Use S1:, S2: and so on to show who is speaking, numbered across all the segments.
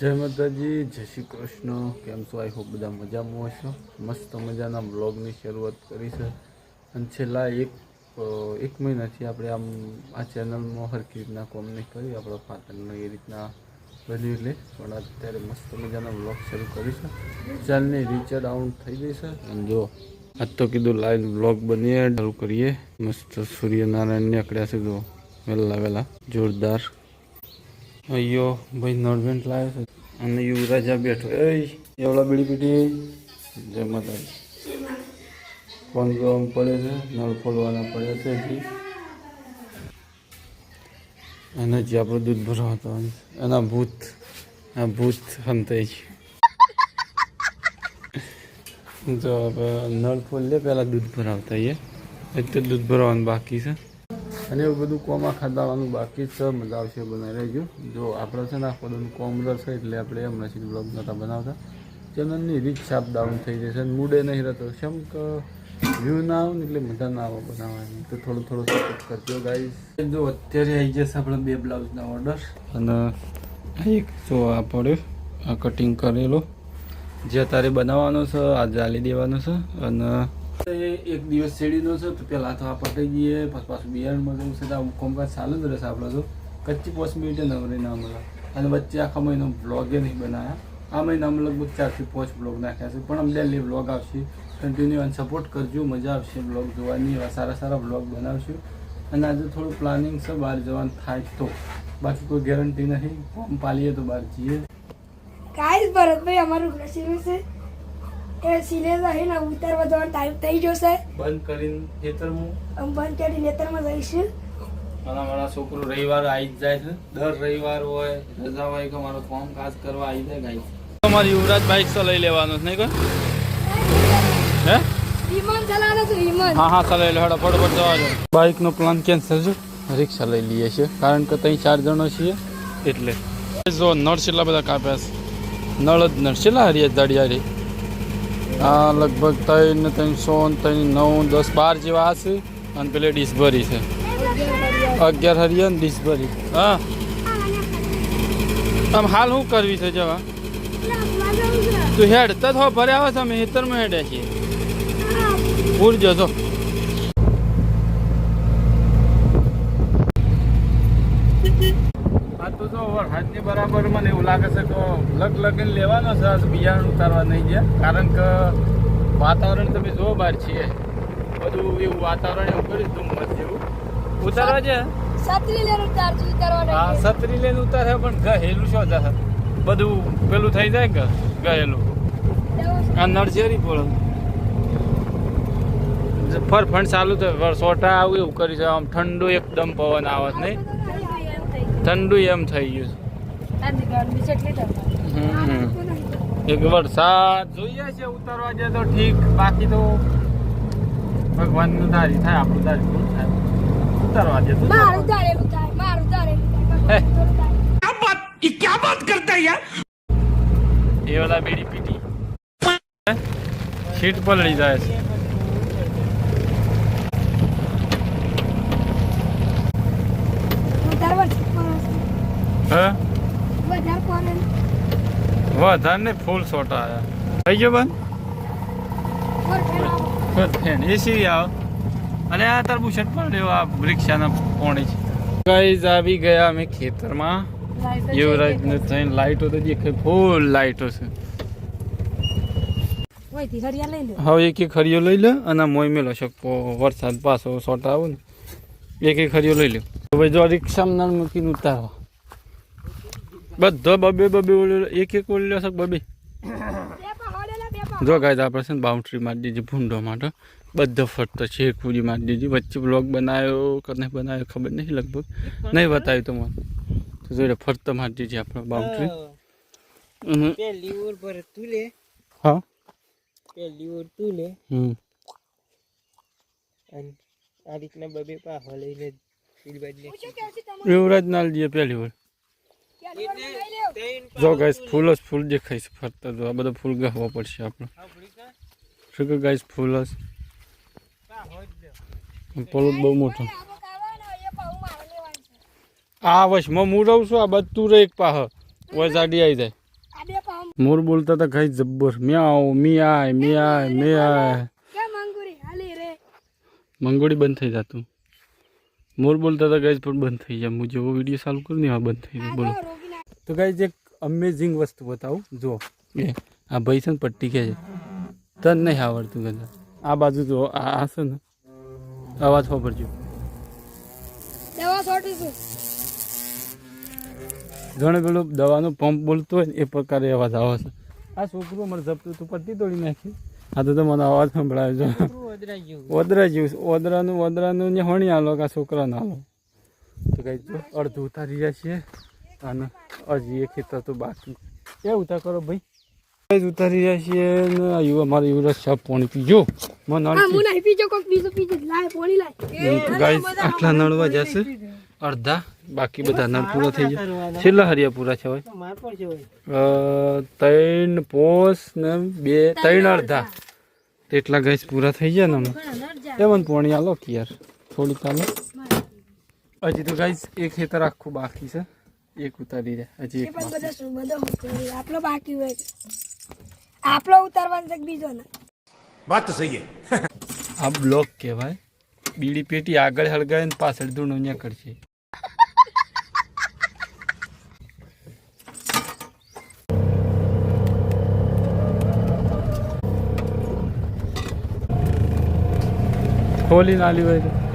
S1: જય માતાજી, જય શ્રી કૃષ્ણ. કેમ છો? આઈ હોપ બધા મજામાં હશો. મસ્ત મજાના બ્લોગની શરૂઆત કરી છે. અને છેલ્લા એક એક મહિનાથી આપણે આમ આ ચેનલમાં હરકી રીતના કોમ કરી આપણો પાટણનો એ રીતના બની લે પણ અત્યારે મસ્ત મજાના બ્લોગ શરૂ કરીશું ચાલની રીચ ડાઉન થઈ ગઈ છે. અને જો, આજ તો કીધું લાઈવ બ્લોગ બનીએ, શરૂ કરીએ. મસ્ત સૂર્યનારાયણ અકડ્યા છે વહેલા વહેલા. જોરદાર. અయ్યો ભાઈ નોર્વેન્ટ લાવ્યો છે. અને યુવરાજા બેઠો એ એવડા બીડી પીટી. જય ફોન ગરમ પડે છે, નળ ખોલવાના પડે છે હજી. અને આપણે આપણું દૂધ ભરવા એના ભૂત, આ ભૂત હંતાઈ છે. જો હવે નળ ખોલીએ પહેલાં દૂધ ભરાવતા એ એટલે દૂધ ભરવાનું બાકી છે. અને એવું બધું કોમ આખા દાવાનું બાકી છે. મજા આવશે બનાવી રહેજો. જો આપણે છે ને આખો બધું કોમ રહેશે એટલે આપણે એમ નથી બ્લોગ નહોતા બનાવતા. ચેનલની રીચ છાપ ડાઉન થઈ જશે અને મૂડે નહીં રહેતો. કેમ કે વ્યૂ ના આવે ને એટલે મજા ના આવે બનાવવાની. તો થોડું થોડું સપોર્ટ કરજો ગાઈઝ જો અત્યારે આવી જશે આપણે બે બ્લાઉઝના ઓર્ડર અને એક જો આ પડ્યો. આ કટિંગ કરેલો. જે અત્યારે બનાવવાનો છે આ જાલી દેવાનો છે. અને એક દિવસ શેરડીનો છે, તો પહેલાં તો આ પટાઈ જઈએ, પછી પાછું બિયારણમાં જવું છે, તો કોમકાજ ચાલુ જ રહેશે આપણે તો. કચ્ચી પોસ્ટ મિનિટે નવરી ના મળે. અને વચ્ચે આખા મહિનો બ્લોગે નહીં બનાવ્યા આ મહિનામાં લગભગ ચારથી પાંચ બ્લોગ નાખ્યા છે. પણ અમને ડેલી બ્લોગ આવશે. કન્ટિન્યુ અને સપોર્ટ કરજો, મજા આવશે બ્લોગ જોવાની, એવા સારા સારા બ્લોગ બનાવશું. અને આજે થોડું પ્લાનિંગ છે, બહાર જવાનું થાય તો. બાકી કોઈ ગેરંટી નથી. ફોર્મ પાલીએ તો બહાર જઈએ.
S2: ભરતભાઈ, અમારું રસીલું છે. એ સિલેજ છે ને ઉતારવા જવાનો ટાઈમ થઈ જશે.
S1: બંધ કરીને ખેતરમાં?
S2: હું બંધ કરી નેતરમાં જઈશું.
S1: મારા મારા છોકરો રવિવાર આવી જ જાય છે. દર રવિવાર હોય રજા હોય કે મારો કામ કાજ કરવા આવી જાય ગાઈ તમારી યુવરાજ બાઇક તો લઈ લેવાનો છે નહીં કોઈ? હે?
S2: વિમાન ચલાવે છે વિમાન.
S1: હા હા ચાલો લે હડો ફટાફટ જવા દો. બાઇકનો પ્લાન કેન્સલ છે. રિક્ષા લઈ લઈએ છીએ. કારણ કે ત્યાં ચાર જણો છીએ. એટલે. જો નળ છેલ્લા બધા કાપ્યા છે. નળ જ નળ. છેલ્લા હરિયા દાડિયા રે. આ લગભગ ત્રણ ત્રણસો ત્રણ નવ દસ બાર જેવા હશે અને પેલે ડીશ ભરી છે. અગિયાર હરિયન ડીશ ભરી હા. આમ હાલ શું કરવી છે જવા? તું હેડ તો ભર્યા આવે છે અમે હેતરમાં હેડ્યા છીએ. પૂર જજો આ તો વરસાદની બરાબર મને એવું લાગે છે કે લગ લગીને લેવાનો છે બિયારણ ઉતારવા નહીં ગયા. કારણ કે વાતાવરણ તમે જો બહાર છીએ. બધું એવું વાતાવરણ એવું કર્યું ધુમ્મસ જેવું. ઉતારવા છે
S2: છત્રી લઈને ઉતારજો ઉતારવા
S1: હા છત્રી લઈને ઉતારે પણ ગહેલું શું જશે બધું પેલું થઈ જાય કે ગહેલું આ નળચેરી પડે ફરફણ ચાલુ થાય. સોટા આવું એવું કરી છે. આમ ઠંડુ એકદમ પવન આવત નહીં. ઠંડુ એમ થઈ ગયું છે. એક વરસાદ જોઈએ છે ઉતરવા જાય તો ઠીક બાકી તો ભગવાનનું દારી થાય આપણું દારી થોડું થાય. ઉતરવા જાય તો
S2: મારું ઉતારેલું થાય મારું ઉતારેલું
S1: હે.
S2: થાય.
S1: એ વાલા બેડી પીટી. સીટ પલળી જાય છે
S2: વધારે વરસાદ
S1: હે
S2: વધારે પડે
S1: વધારે ને ફૂલ સોટા આયા થઈ ગયો બંધ એસી આવ અને આ તાર બુશર્ટ પડ્યો આ રિક્ષાના પોણી છે ગાઈઝ આવી ગયા અમે ખેતરમાં યુવરાજ ને થઈને લાઈટો તો દેખાય ફૂલ લાઈટો છે હવે એક એક ખરીઓ લઈ લે અને મોય મેલો શકપો વરસાદ પાછો સોટા આવો ને એક એક ખરીઓ લઈ લે હવે જો રિક્ષામાં મૂકીને ઉતારવા બધો બબે બબે ઓલ્યો એક એક ઓલ્યો છે બબે. જો ગાય આપણે છે ને બાઉન્ડ્રી મારી દીધી ભૂંડો માટે. બધો ફરતો છે પૂરી મારી દીધી. વચ્ચે બ્લોગ બનાવ્યો કે નહીં બનાવ્યો ખબર નહીં લગભગ. નહીં બતાવ્યું તો મને. તો જોડે ફરતો મારી દીધી આપણે બાઉન્ડ્રી હા.
S3: તું લે.
S1: હમ.
S3: આ રીતના બબે પાહો લઈને
S1: યુવરાજ નાલ દઈએ પહેલી વાર
S2: પહેલી વાર લઈ લેવ
S3: ત્રણ
S1: જો ગાઈસ ફૂલ જ ફૂલ દેખાય છે ફરતા તો આ બધા ફૂલ ગાવા પડશે આપણે. શું કે ગાઈસ ફૂલ જ પોલો બહુ મોટો.
S2: આવો કાવાનો એ પાઉ મારે લેવાનું છે.
S1: આ વશમાં હું રહું છું આ બધું રે એક પાહ. ઓય જાડી આવી જાય. મોર બોલતા હતા કઈ જબ્બર. મ્યાઓ મિયાય મિયાય મિયાય.
S2: કે મંગુરી હાલી રે.
S1: મંગોળી બંધ થઈ જતું. મોર બોલતા હતા ગાઈઝ પણ બંધ થઈ જાય. હું જેવો વીડિયો ચાલુ કરી ને આ બંધ થઈ જાય. બોલો. તો ગાઈઝ એક અમેઝિંગ વસ્તુ બતાવું. જુઓ. એ આ ભાઈ છે ને પટ્ટી કે છે. તને નહીં આવડતું કદાચ આ બાજુ જુઓ આ આ છે. ને અવાજ
S2: છોટીશું
S1: ઘણો પેલો દવાનો પંપ બોલતો હોય ને એ પ્રકારે અવાજ આવે છે. આ છોકરું અમારે જપતું તું પટ્ટી તોડી નાખી. આ તો મને અવાજ સંભળાય છે. ઓદરા જેવું ઓદરાનું ઓદરાનું ને હણી આલો કે આ છોકરાને આલો તો કઈ અડધું ઉતારી રહ્યા છીએ. અને હજી એક ખેતર તો બાકી. એ ઉતાર કરો ભાઈ? ઉતારી રહ્યા છીએ ને આવ્યું અમારે મારા યુવરાજ સાહેબ પાણી પીજો. મને નળ
S2: હું નહીં પીજો કોક બીજું પીજો. લાય પોણી લાય.
S1: તો ગાઈસ આટલા નળવા જશે. અડધા. બાકી બધા નળ પૂરા થઈ જાય છેલ્લા હરિયા પૂરા છે હોય
S3: માર પર છે હોય
S1: અ, ત્રણ પોસ ને બે ત્રણ અડધા. તેટલા ગેસ પૂરા થઈ ગયા ને હમણાં એ મને પોણી આલો કે યાર. થોડીક આલો. હજી તો ગાઈસ એક ખેતર આખું બાકી છે. એક ઉતારી રહ્યા. હજી એક
S2: આપણો
S1: બાકી
S2: હોય આપણો ઉતારવાનો છે બીજો ને?
S4: વાત તો સહી
S1: આ બ્લોક કહેવાય. બીડી પેટી આગળ હળગાવે ને પાછળ ધૂણો અહીંયા ખોલી નાલી હોય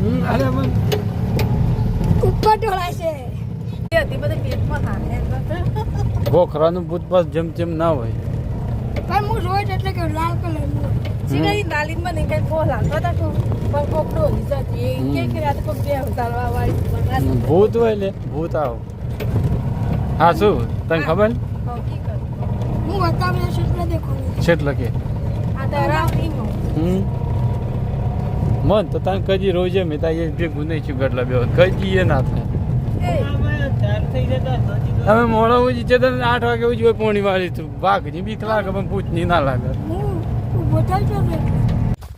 S1: અરે પણ
S2: ઉપર ઢોળાય છે.
S1: ગોખરાનું ભૂત પાસ જેમ જેમ ના હોય.
S2: પણ હું રોજ એટલે કે લાલ કલરનું
S5: સિંગારી નાલીમાં નહીં કઈ ફોલ હાલતો હતા તો. પણ કોક ડોલી જતી. કે કે આ તો કોક બે ઉતારવા વાળી
S1: ભૂત હોય લે ભૂત આવો. હા શું? તને ખબર?
S2: હું બતાવ્યો છું એટલે દેખો.
S1: છે એટલે કે?
S5: આ તારા
S1: હમ. મન તો તાન કજી રોજે મેં તારી ભેગું ગુને છું ગટલા બે કજી એ ના થાય. તમે મોડા ઉજી છે તને આઠ વાગે ઉજી હોય પોણી વાળી તું. વાઘની બીક લાગે, પણ ભૂતની ના લાગે.
S2: ને એટલે.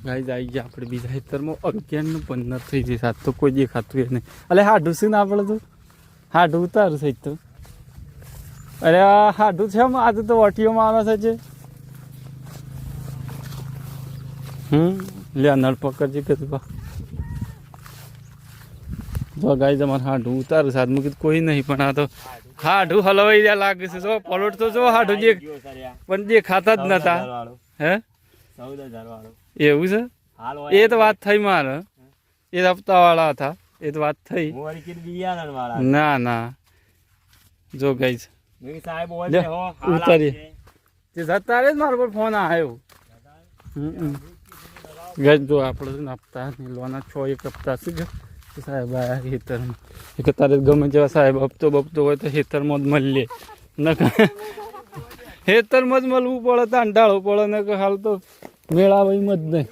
S1: ગાઈ આવી ગયા આપણે બીજા હેતરમાં. અગિયારનું પંદર થઈ જશે સાત, તો કોઈ દેખાતું એ નહીં. અલે, હાડું છે ને આપણે તો? હાડું ઉતારું છે તો. અરે હાડું છે આજે તો વટીઓમાં આવે છે હમ? લે આ નળ પકડજે કે તું જો ગાઈ તમારે હાડું ઉતારું સાત મૂકી કોઈ નહીં પણ આ તો હાડું હલવાઈ રહ્યા લાગે છે. જો પલોટ તો જો હાડું જે પણ દેખાતા જ નતા. હે? એવું છે? એ તો વાત થઈ મારે. એ હપ્તાવાળા હતા. એ તો વાત થઈ. ના ના. જો ગઈ છે ઉતારીએ. તે જતા જ મારા પર ફોન આવ્યો. ગઈ જો આપણે હપ્તા લોના છ એક હપ્તા છે સાહેબ આ ખેતરમાં એક તારે ગમે જેવા સાહેબ હપ્તો બપતો હોય તો ખેતરમાં જ મળી લે. ન ખેતરમાં જ મળવું પડે તો અંડાળવું પડે ને કે હાલ તો મેળાવાઈમાં જ નહીં.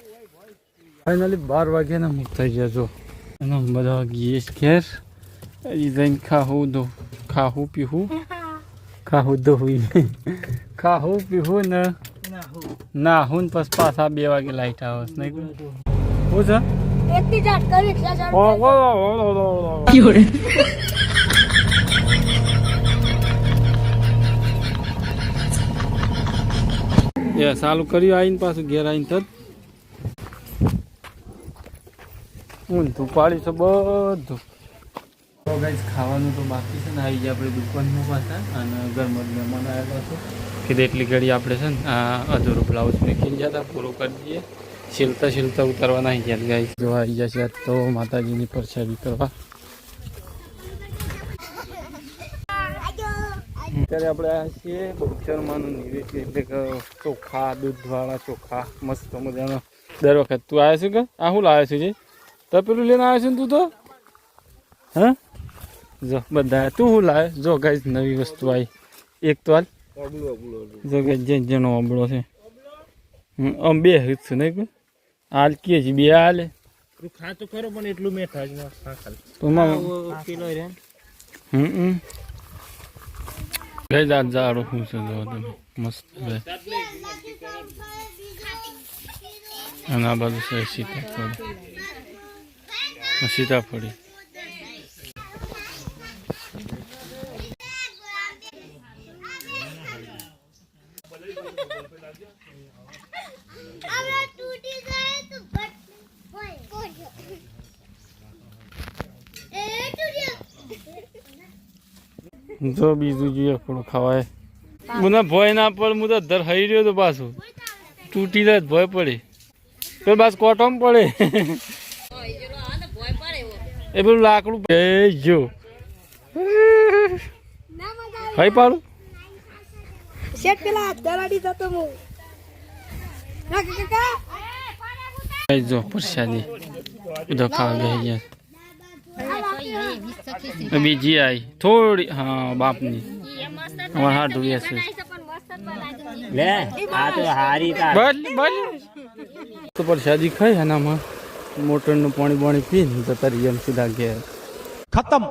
S1: ફાઇનલી બાર વાગ્યાના મુક્ત થઈ ગયા જો. એનો બધા ગીએ ઘેર. હજી જઈને ખાવું દો. ખાવું પીવું. ખાવું દોવું ખાવું પીવું ને ના હું પછી પાછા બે વાગે લાઈટ આવે નહીં શું છે?
S2: એકથી જાટ કરી રિક્ષા
S1: ઓ,
S2: કરી.
S1: ઓ, ઓ, ઓ, ઓ, ઓ, ઓ. એ સાલું કર્યું આવીને પાછું ઘેર આવીને તત ઊંધું ધૂપાડી છે બધું. તો ગાઈસ ખાવાનું તો બાકી છે ને. આવી ગયા આપણે દુકાનમાં પાછા અને ઘરમાં મહેમાન આવ્યા છે. કીધું એટલી ઘડી આપણે છે ને, આ અધૂરું બ્લાઉઝ મેકીને ગયા હતા, પૂરું કરી દઈએ. શીલતા શીલતા ઉતારવા નાખી ગયા ગાઈસ જો આવી ગયા છે, તો માતાજીની પરસાદી કરવા. અત્યારે આપણે આ છીએ બહુચરમાનું નિવેદ્ય એટલે કે ચોખા, દૂધવાળા ચોખા, મસ્ત મજાનો. દર વખત તું આવ્યો છું કે? આ શું લાવ્યો છું જે? તો પેલું લઈને આવ્યો છું ને તું તો? હા? જો બધા તું શું લાવે? જો ગાઈસ નવી વસ્તુ આવી. એક તો હાલ. જો ગાઈસ જે જેનો અબળો છે. હમ, આમ બે હિત છે નહીં હાલ કે છે બે હાલે.
S3: તું ખરો પણ એટલું મેં થાજ ના ખા ખાલી
S1: તો માં
S3: આ
S1: હમ હમ. ગઈ દાદ જાડો શું છે જો તમે મસ્ત અને આ બાજુ છે સીતાફળ. સીતાફળી. જો બીજું જોઈએ થોડું ખવાય. મને ભય ના પડે હું તો ધર હઈ રહ્યો તો પાછું. તૂટી જાય ભય પડે. તો બસ કોટમ પડે. એ પેલું લાકડું એ જો. હઈ પાડું?
S2: શેઠ પેલા દરાડી જતો હું. ના કાકા
S1: જો પ્રસાદી. બધો ખાવા ગયા. બીજી આઈ. થોડી હા બાપની. અમારે હાથ
S3: ધોઈએ છે. લે હારી
S1: બસ બસ. તો પરસાદી ખાઈ એનામાં મોટરનું પાણી પાણી પીને તારી એમ સીધા ઘેર.
S4: ખતમ.